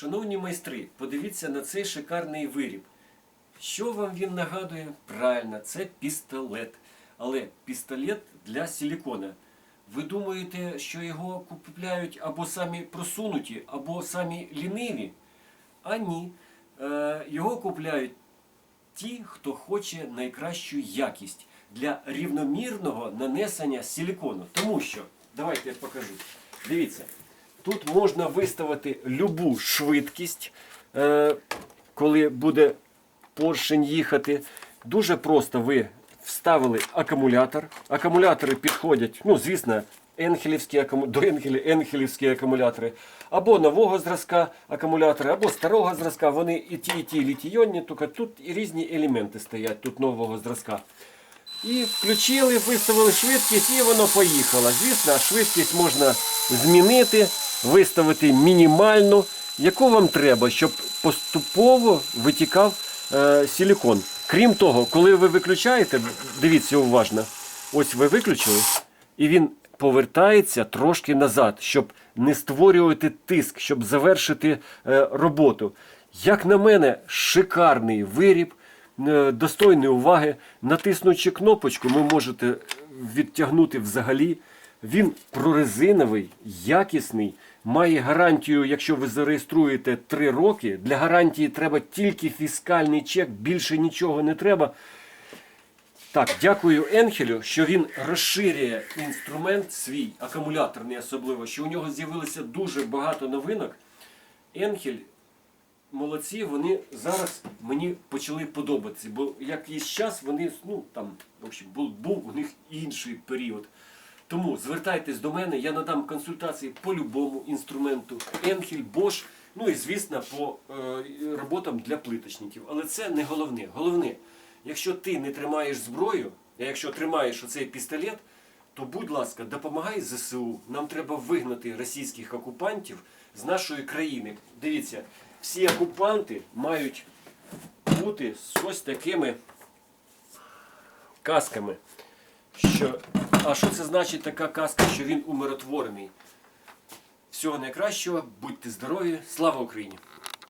Шановні майстри, подивіться на цей шикарний виріб. Що вам він нагадує? Правильно, це пістолет. Але пістолет для силікона. Ви думаєте, що його купляють або самі просунуті, або самі ліниві? А ні. Е, його купляють ті, хто хоче найкращу якість для рівномірного нанесення силікону. Тому що, давайте я покажу. Дивіться, тут можна виставити любу швидкість, е, коли буде поршень їхати. Дуже просто ви вставили акумулятор. Акумулятори підходять, ну, звісно, енхелівські до енхелі... енхелівські акумулятори, або нового зразка акумулятори, або старого зразка. Вони і ті, і ті літійонні, тільки тут і різні елементи стоять тут нового зразка. І включили, виставили швидкість, і воно поїхало. Звісно, швидкість можна змінити, виставити мінімальну, яку вам треба, щоб поступово витікав е, силікон. Крім того, коли ви виключаєте, дивіться уважно, ось ви виключили, і він повертається трошки назад, щоб не створювати тиск, щоб завершити е, роботу. Як на мене, шикарний виріб е, достойний уваги. Натиснучи кнопочку, ви можете відтягнути взагалі. Він прорезиновий, якісний, має гарантію, якщо ви зареєструєте 3 роки. Для гарантії треба тільки фіскальний чек, більше нічого не треба. Так, дякую Енхелю, що він розширює інструмент свій, акумуляторний особливо, що у нього з'явилося дуже багато новинок. Енхель молодці, вони зараз мені почали подобатися. Бо якийсь час вони, ну там, в общем, був, був у них інший період. Тому звертайтесь до мене, я надам консультації по любому інструменту. Енхель, Bosch, ну і звісно, по е, роботам для плиточників. Але це не головне. Головне, якщо ти не тримаєш зброю, а якщо тримаєш оцей пістолет, то будь ласка, допомагай ЗСУ. Нам треба вигнати російських окупантів з нашої країни. Дивіться, всі окупанти мають бути з ось такими касками. Що... А що це значить така казка, що він умиротворений? Всього найкращого, будьте здорові, слава Україні!